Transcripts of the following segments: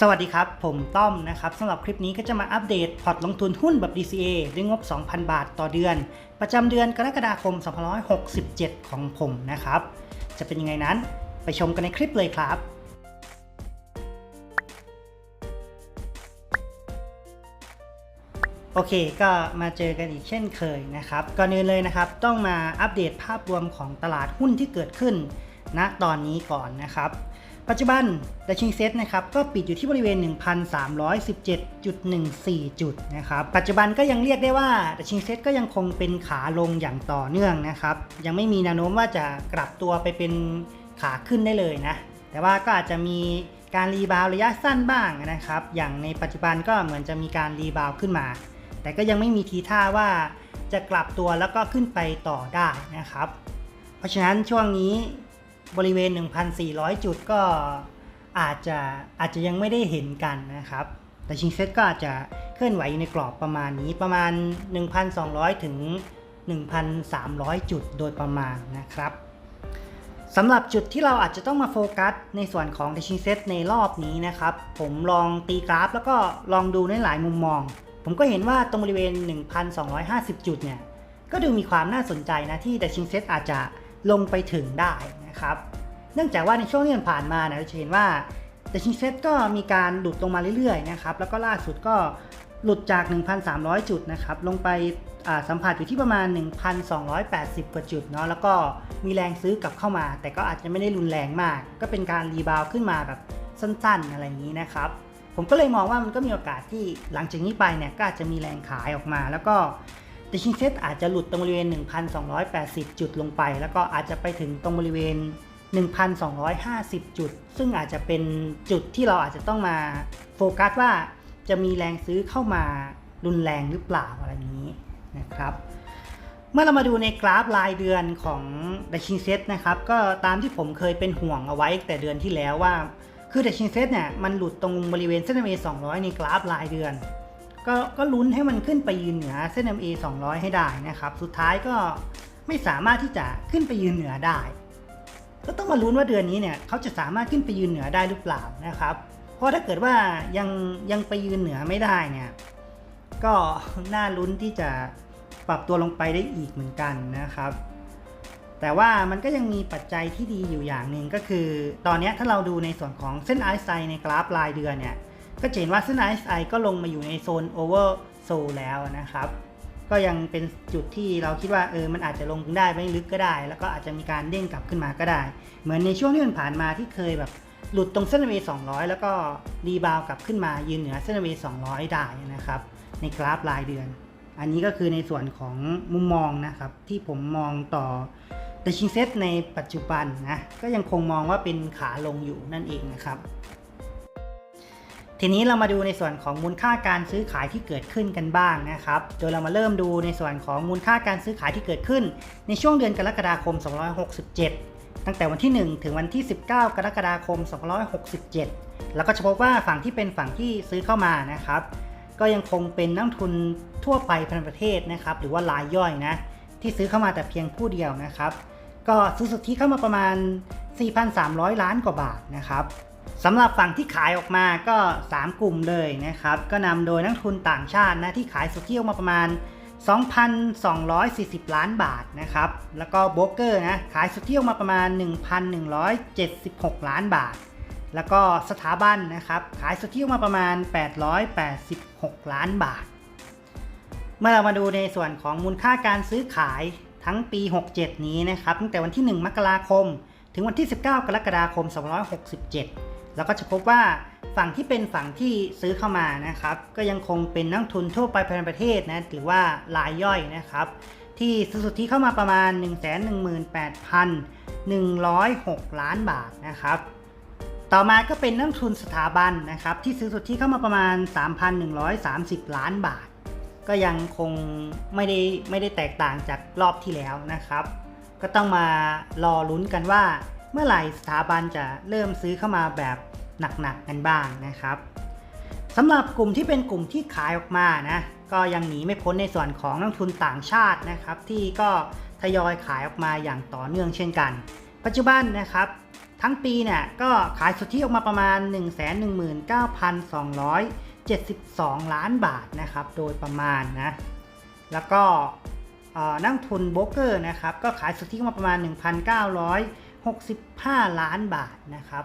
สวัสดีครับ ผมต้อมนะครับสำหรับคลิปนี้ก็จะมาอัปเดตพอร์ตลงทุนหุ้นแบบ DCA ด้วยงบ 2,000 บาทต่อเดือน ประจำเดือนกรกฎาคม 2567 ของผมนะครับ จะเป็นยังไงนั้นไปชมกันในคลิปเลยครับโอเค ก็มาเจอกันอีกเช่นเคยนะครับ ก่อนอื่นเลยนะครับ ต้องมาอัปเดตภาพรวมของตลาดหุ้นที่เกิดขึ้นณตอนนี้ก่อนนะครับ ปัจจุบันดัชนีเซ็ตนะครับก็ปิดอยู่ที่บริเวณ 1,317.14 จุดนะครับปัจจุบันก็ยังเรียกได้ว่าดัชนีเซ็ตก็ยังคงเป็นขาลงอย่างต่อเนื่องนะครับยังไม่มีแนวโน้มว่าจะกลับตัวไปเป็นขาขึ้นได้เลยนะแต่ว่าก็อาจจะมีการรีบาวระยะสั้นบ้างนะครับ อย่างในปัจจุบันก็เหมือนจะมีการรีบาวขึ้นมา แต่ก็ยังไม่มีทีท่าว่าจะกลับตัวแล้วก็ขึ้นไปต่อได้นะครับ เพราะฉะนั้นช่วงนี้ บริเวณ 1,400 จุดก็อาจจะอาจจะยังไม่ได้เห็นกันนะครับ แต่ชิงเซ็ตก็อาจจะเคลื่อนไหวอยู่ในกรอบประมาณนี้ประมาณ 1,200 ถึง 1,300 จุดโดยประมาณนะครับสำหรับจุดที่เราอาจจะต้องมาโฟกัสในส่วนของ d ดชิงเซ็ตในรอบนี้นะครับ ผมลองตีกราฟแล้วก็ลองดูในหลายมุมมอง ผมก็เห็นว่าตรงบริเวณ 1,250 จุดเนี่ย ก็ดูมีความน่าสนใจนะที่แตชิงเซ็ตอาจจะลงไปถึงได้ นะครับ เนื่องจากว่าในช่วงที่ผ่านมาเนี่ยเราจะเห็นว่าแต่ชิงเซ็ตก็มีการหลุดลงมาเรื่อยๆนะครับ แล้วก็ล่าสุดก็หลุดจาก 1,300 จุดนะครับ ลงไปสัมผัสอยู่ที่ประมาณ 1,280 กว่าจุดเนาะ แล้วก็มีแรงซื้อกลับเข้ามา แต่ก็อาจจะไม่ได้รุนแรงมาก ก็เป็นการรีบาวขึ้นมาแบบสั้นๆ อะไรอย่างนี้นะครับ ผมก็เลยมองว่ามันก็มีโอกาสที่หลังจากนี้ไปเนี่ยก็อาจจะมีแรงขายออกมา แล้วก็ แต่ชิงเซตอาจจะหลุดตรงบริเวณ 1,280 จุดลงไป แล้วก็อาจจะไปถึงตรงบริเวณ 1,250 จุด ซึ่งอาจจะเป็นจุดที่เราอาจจะต้องมาโฟกัสว่าจะมีแรงซื้อเข้ามารุนแรงหรือเปล่าอะไรนี้นะครับ เมื่อเรามาดูในกราฟรายเดือนของดัชชิงเซตนะครับก็ตามที่ผมเคยเป็นห่วงเอาไว้แต่เดือนที่แล้วว่าคือดัชชิงเซตเนี่ยมันหลุดตรงบริเวณเส้น MA 200 ในกราฟรายเดือน ก็ก็ลุ้นให้มันขึ้นไปยืนเหนือเส้น MA 200 ให้ได้นะครับ สุดท้ายก็ไม่สามารถที่จะขึ้นไปยืนเหนือได้ ก็ต้องมาลุ้นว่าเดือนนี้เนี่ยเขาจะสามารถขึ้นไปยืนเหนือได้หรือเปล่านะครับ เพราะถ้าเกิดว่ายังยังไปยืนเหนือไม่ได้เนี่ยก็น่าลุ้นที่จะปรับตัวลงไปได้อีกเหมือนกันนะครับ แต่ว่ามันก็ยังมีปัจจัยที่ดีอยู่อย่างหนึ่งก็คือ ตอนนี้ถ้าเราดูในส่วนของเส้น RSI ในกราฟรายเดือนเนี่ย ก็จะเห็นว่าเส้น RSI ก็ลงมาอยู่ในโซน over sold แล้วนะครับ ก็ยังเป็นจุดที่เราคิดว่าเออมันอาจจะลงได้ไม่ลึกก็ได้ แล้วก็อาจจะมีการเด้งกลับขึ้นมาก็ได้ เหมือนในช่วงที่มันผ่านมาที่เคยแบบหลุดตรงเส้น MA 200 แล้วก็รีบาวกลับขึ้นมายืนเหนือเส้น MA 200 ได้นะครับ ในกราฟรายเดือน อันนี้ก็คือในส่วนของมุมมองนะครับ ที่ผมมองต่อแต่ชิงเซ็ตในปัจจุบันนะก็ยังคงมองว่าเป็นขาลงอยู่นั่นเองนะครับ ทีนี้เรามาดูในส่วนของมูลค่าการซื้อขายที่เกิดขึ้นกันบ้างนะครับ โดยเรามาเริ่มดูในส่วนของมูลค่าการซื้อขายที่เกิดขึ้น ในช่วงเดือนกรกฎาคม 2567 ตั้งแต่วันที่ 1 ถึงวันที่ 19 กรกฎาคม 2567 แล้วก็จะพบว่าฝั่งที่เป็นฝั่งที่ซื้อเข้ามานะครับ ก็ยังคงเป็นนักทุนทั่วไปภายในประเทศนะครับ หรือว่ารายย่อยนะ ที่ซื้อเข้ามาแต่เพียงผู้เดียวนะครับ ก็ซื้อสุทธิเข้ามาประมาณ 4,300 ล้านกว่าบาทนะครับ สำหรับฝั่งที่ขายออกมาก็ 3 กลุ่มเลยนะครับ ก็นำโดยนักทุนต่างชาตินะที่ขายสุทธิออกมาประมาณ 2,240 ล้านบาทนะครับ แล้วก็โบรกเกอร์นะขายสุทธิออกมาประมาณ 1,176 ล้านบาท แล้วก็สถาบันนะครับขายสุทธิออกมาประมาณ 886 ล้านบาท เมื่อเรามาดูในส่วนของมูลค่าการซื้อขายทั้งปี 67 นี้นะครับตั้งแต่วันที่ 1 มกราคม ถึงวันที่ 19 กรกฎาคม 267 แล้วก็จะพบว่าฝั่งที่เป็นฝั่งที่ซื้อเข้ามานะครับ ก็ยังคงเป็นนักทุนทั่วไปภายในประเทศนะหรือว่ารายย่อยนะครับ ที่ซื้อสุทธิเข้ามาประมาณ 118,106 ล้านบาทนะครับต่อมาก็เป็นนักทุนสถาบันนะครับที่ซื้อสุทธิเข้ามาประมาณ 3,130 ล้านบาท ก็ยังคงไม่ได้ไม่ได้แตกต่างจากรอบที่แล้วนะครับ ก็ต้องมารอลุ้นกันว่า เมื่อไหร่สถาบันจะเริ่มซื้อเข้ามาแบบ หนักๆกันบ้างนะครับสำหรับกลุ่มที่เป็นกลุ่มที่ขายออกมานะก็ยังหนีไม่พ้นในส่วนของนักทุนต่างชาตินะครับ ที่ก็ทยอยขายออกมาอย่างต่อเนื่องเช่นกัน ปัจจุบันนะครับทั้งปีเนี่ยก็ขายสุทธิออกมาประมาณ 119,272 ล้านบาทนะครับโดยประมาณนะแล้วก็นักทุนโบรกเกอร์นะครับก็ขายสุทธิออกมาประมาณ 1,965 ล้านบาทนะครับ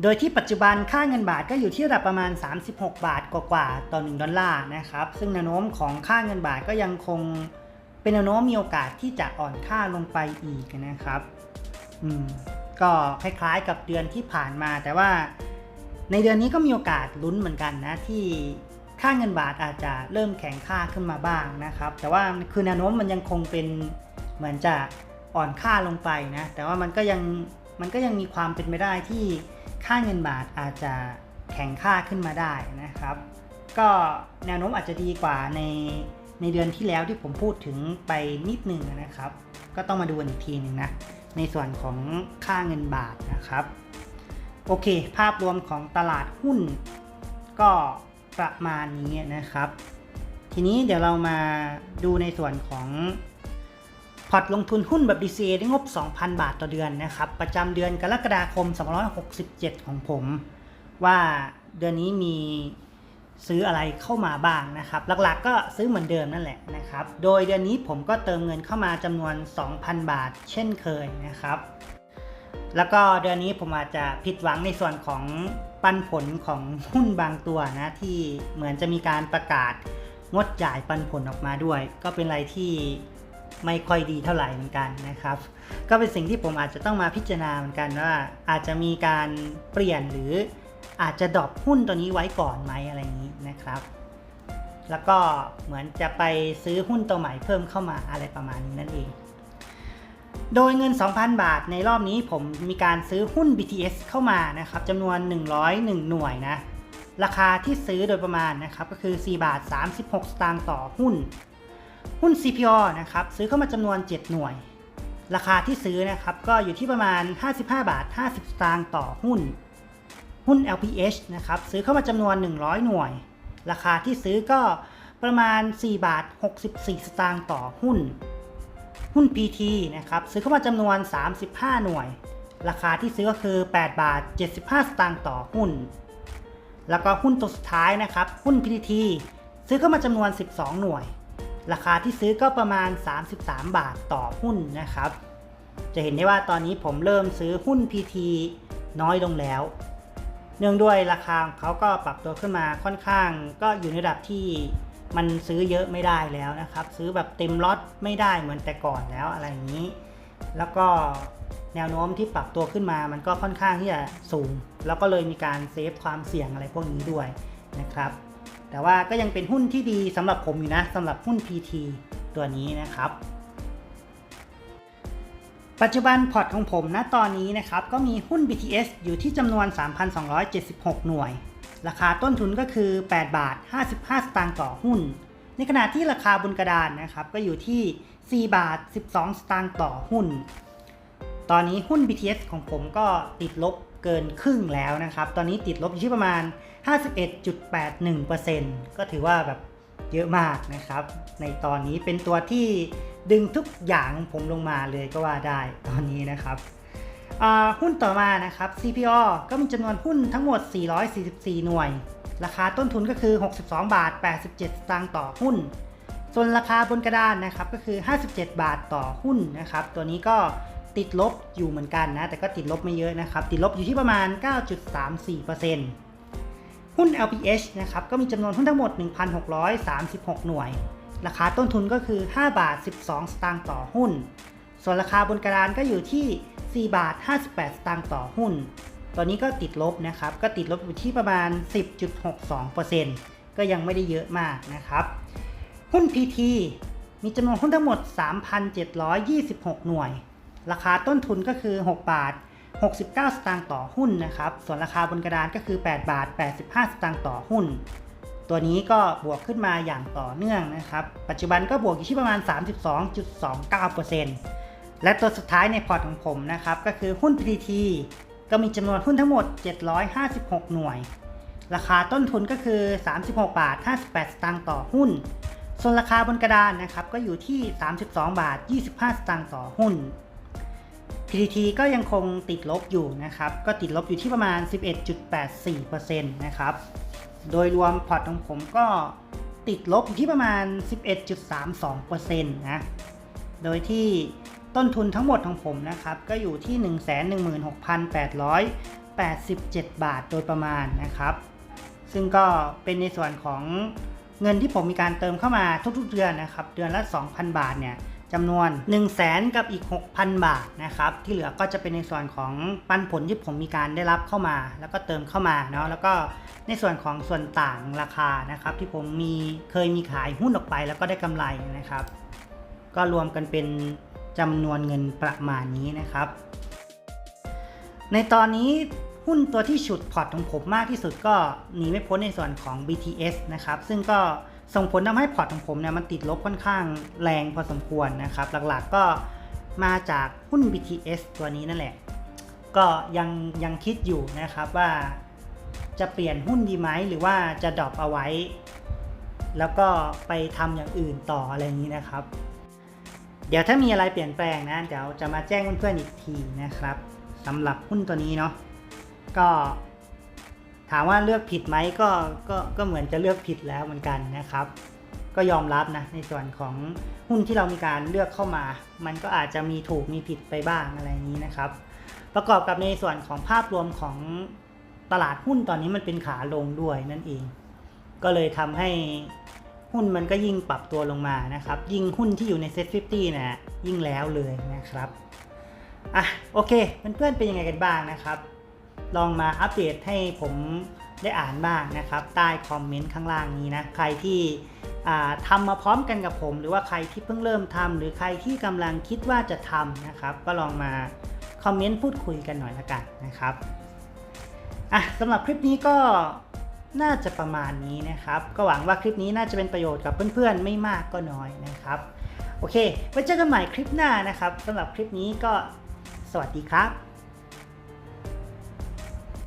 โดยที่ปัจจุบันค่าเงินบาทก็อยู่ที่ระดับประมาณ 36 บาทกว่าๆต่อ 1 ดอลลาร์นะครับ ซึ่งแนวโน้มของค่าเงินบาทก็ยังคงเป็นแนวโน้มมีโอกาสที่จะอ่อนค่าลงไปอีกนะครับ อืม ก็คล้ายๆกับเดือนที่ผ่านมา แต่ว่าในเดือนนี้ก็มีโอกาสลุ้นเหมือนกันนะที่ค่าเงินบาทอาจจะเริ่มแข็งค่าขึ้นมาบ้างนะครับ แต่ว่าคือแนวโน้มมันยังคงเป็นเหมือนจะอ่อนค่าลงไปนะ แต่ว่ามันก็ยังมันก็ยังมีความเป็นไปได้ที่ ค่าเงินบาทอาจจะแข็งค่าขึ้นมาได้นะครับ ก็แนวโน้มอาจจะดีกว่าในในเดือนที่แล้วที่ผมพูดถึงไปนิดนึงนะครับ ก็ต้องมาดูอีกทีหนึ่งนะ ในส่วนของค่าเงินบาทนะครับ โอเค ภาพรวมของตลาดหุ้น ก็ประมาณนี้นะครับ ทีนี้เดี๋ยวเรามาดูในส่วนของ พอร์ตลงทุนหุ้นแบบ DCA ได้งบ 2,000 บาทต่อเดือนนะครับ ประจำเดือนกรกฎาคม 267 ของผม ว่าเดือนนี้มีซื้ออะไรเข้ามาบ้างนะครับ หลักๆก็ซื้อเหมือนเดิมนั่นแหละนะครับ โดยเดือนนี้ผมก็เติมเงินเข้ามาจำนวน 2,000 บาท เช่นเคยนะครับ แล้วก็เดือนนี้ผมอาจจะผิดหวังในส่วนของปันผลของหุ้นบางตัวนะที่เหมือนจะมีการประกาศงดจ่ายปันผลออกมาด้วย ก็เป็นอะไรที่ ไม่ค่อยดีเท่าไหร่เหมือนกันนะครับ ก็เป็นสิ่งที่ผมอาจจะต้องมาพิจารณาเหมือนกันว่า อาจจะมีการเปลี่ยนหรืออาจจะดรอปหุ้นตัวนี้ไว้ก่อนไหมอะไรอย่างนี้นะครับ แล้วก็เหมือนจะไปซื้อหุ้นตัวใหม่เพิ่มเข้ามาอะไรประมาณนี้นั่นเอง โดยเงิน 2,000 บาทในรอบนี้ผมมีการซื้อหุ้น BTS เข้ามานะครับจำนวน 101 หน่วยนะราคาที่ซื้อโดยประมาณนะครับก็คือ 4 บาท 36 สตางค์ต่อหุ้น หุ้น CPO นะครับซื้อเข้ามาจำนวน 7 หน่วย ราคาที่ซื้อนะครับก็อยู่ที่ประมาณ 55 บาท 50 สตางค์ต่อหุ้น หุ้น LPH นะครับซื้อเข้ามาจำนวน 100 หน่วย ราคาที่ซื้อก็ประมาณ 4 บาท 64 สตางค์ต่อหุ้น หุ้น PT นะครับซื้อเข้ามาจำนวน 35 หน่วย ราคาที่ซื้อก็คือ 8 บาท 75 สตางค์ต่อหุ้น แล้วก็หุ้นตัวสุดท้ายนะครับหุ้น PTT ซื้อเข้ามาจำนวน 12 หน่วย ราคาที่ซื้อก็ประมาณ 33 บาทต่อหุ้นนะครับ จะเห็นได้ว่าตอนนี้ผมเริ่มซื้อหุ้น PT น้อยลงแล้ว เนื่องด้วยราคาเขาก็ปรับตัวขึ้นมาค่อนข้าง ก็อยู่ในระดับที่มันซื้อเยอะไม่ได้แล้วนะครับ ซื้อแบบเต็มล็อตไม่ได้เหมือนแต่ก่อนแล้วอะไรอย่างนี้ แล้วก็แนวโน้มที่ปรับตัวขึ้นมามันก็ค่อนข้างที่จะสูง แล้วก็เลยมีการเซฟความเสี่ยงอะไรพวกนี้ด้วยนะครับ แต่ว่าก็ยังเป็นหุ้นที่ดีสำหรับผมอยู่นะสำหรับหุ้น PT ตัวนี้นะครับ ปัจจุบันพอร์ตของผมณตอนนี้นะครับก็มีหุ้น BTS อยู่ที่จำนวน 3,276 หน่วย ราคาต้นทุนก็คือ 8 บาท 55 สตางค์ต่อหุ้น ในขณะที่ราคาบนกระดานนะครับก็อยู่ที่ 4 บาท 12 สตางค์ต่อหุ้น ตอนนี้หุ้น BTS ของผมก็ติดลบ เกินครึ่งแล้วนะครับ ตอนนี้ติดลบอยู่ที่ประมาณ 51.81%ก็ถือว่าแบบเยอะมากนะครับ ในตอนนี้เป็นตัวที่ดึงทุกอย่างผมลงมาเลยก็ว่าได้ตอนนี้นะครับอ่าหุ้นต่อมานะครับ CPO ก็มีจำนวนหุ้นทั้งหมด 444 หน่วย ราคาต้นทุนก็คือ 62 บาท 87 สตางค์ต่อหุ้น ส่วนราคาบนกระดานนะครับก็คือ 57 บาทต่อหุ้นนะครับ ตัวนี้ก็ ติดลบอยู่เหมือนกันนะ แต่ก็ติดลบไม่เยอะนะครับ ติดลบอยู่ที่ประมาณ 9.34%หุ้น LPH นะครับ ก็มีจำนวนหุ้นทั้งหมด 1,636 หน่วย ราคาต้นทุนก็คือ 5 บาท 12 สตางค์ต่อหุ้น ส่วนราคาบนกระดานก็อยู่ที่ 4 บาท 58 สตางค์ต่อหุ้น ตอนนี้ก็ติดลบนะครับ ก็ติดลบอยู่ที่ประมาณ 10.62%ก็ยังไม่ได้เยอะมากนะครับ หุ้น PT มีจำนวนหุ้นทั้งหมด 3,726 หน่วย ราคาต้นทุนก็คือ 6 บาท 69 สตางค์ต่อหุ้นนะครับ ส่วนราคาบนกระดานก็คือ 8 บาท 85 สตางค์ต่อหุ้น ตัวนี้ก็บวกขึ้นมาอย่างต่อเนื่องนะครับ ปัจจุบันก็บวกอยู่ที่ประมาณ 32.29%และตัวสุดท้ายในพอร์ตของผมนะครับ ก็คือหุ้น PTT ก็มีจำนวนหุ้นทั้งหมด 756 หน่วย ราคาต้นทุนก็คือ 36 บาท 58 สตางค์ต่อหุ้น ส่วนราคาบนกระดานนะครับ ก็อยู่ที่ 32 บาท 25 สตางค์ต่อหุ้น PTT ก็ยังคงติดลบอยู่นะครับ ก็ติดลบอยู่ที่ประมาณ 11.84%นะครับ โดยรวมพอร์ตของผมก็ติดลบอยู่ที่ประมาณ 11.32%นะ โดยที่ต้นทุนทั้งหมดของผมนะครับ ก็อยู่ที่ 116,887 บาทโดยประมาณนะครับ ซึ่งก็เป็นในส่วนของเงินที่ผมมีการเติมเข้ามาทุกๆเดือนนะครับ เดือนละ 2,000 บาทเนี่ย จำนวน 1 0 0 0 0แสนกับอีก 6,000 บาทนะครับ ที่เหลือก็จะเป็นในส่วนของปันผลที่ผมมีการได้รับเข้ามา แล้วก็เติมเข้ามาเนาะแล้วก็ในส่วนของส่วนต่างราคานะครับที่ผมมีเคยมีขายหุ้นออกไปแล้วก็ได้กำไรนะครับ ก็รวมกันเป็นจำนวนเงินประมาณนี้นะครับ ในตอนนี้หุ้นตัวที่ฉุดพอร์ตของผมมากที่สุดก็หนีไม่พ้นในส่วนของ BTS นะครับซึ่งก็ ส่งผลทำให้พอร์ตของผมเนี่ยมันติดลบค่อนข้างแรงพอสมควรนะครับ หลักๆก็มาจากหุ้น BTS ตัวนี้นั่นแหละ ก็ยังยังคิดอยู่นะครับว่าจะเปลี่ยนหุ้นดีไหมหรือว่าจะดรอปเอาไว้ แล้วก็ไปทำอย่างอื่นต่ออะไรอย่างนี้นะครับ เดี๋ยวถ้ามีอะไรเปลี่ยนแปลงนะเดี๋ยวจะมาแจ้งเพื่อนๆอีกทีนะครับสำหรับหุ้นตัวนี้เนาะก็ ถามว่าเลือกผิดไหมก็ก็ก็เหมือนจะเลือกผิดแล้วเหมือนกันนะครับ ก็ยอมรับนะในส่วนของหุ้นที่เรามีการเลือกเข้ามา มันก็อาจจะมีถูกมีผิดไปบ้างอะไรนี้นะครับ ประกอบกับในส่วนของภาพรวมของตลาดหุ้นตอนนี้มันเป็นขาลงด้วยนั่นเอง ก็เลยทำให้หุ้นมันก็ยิ่งปรับตัวลงมานะครับ ยิ่งหุ้นที่อยู่ในเซ็ต50นะยิ่งแล้วเลยนะครับอะโอเคเพื่อนๆเป็นยังไงกันบ้างนะครับ ลองมาอัปเดตให้ผมได้อ่านบ้างนะครับ ใต้คอมเมนต์ข้างล่างนี้นะ ใครที่อ่าทำมาพร้อมกันกับผม หรือว่าใครที่เพิ่งเริ่มทำหรือใครที่กำลังคิดว่าจะทำนะครับ ก็ลองมาคอมเมนต์พูดคุยกันหน่อยละกันนะครับอะสำหรับคลิปนี้ก็น่าจะประมาณนี้นะครับ ก็หวังว่าคลิปนี้น่าจะเป็นประโยชน์กับเพื่อนๆ ไม่มากก็น้อยนะครับ โอเค ไว้เจอกันใหม่คลิปหน้านะครับสำหรับคลิปนี้ก็สวัสดีครับ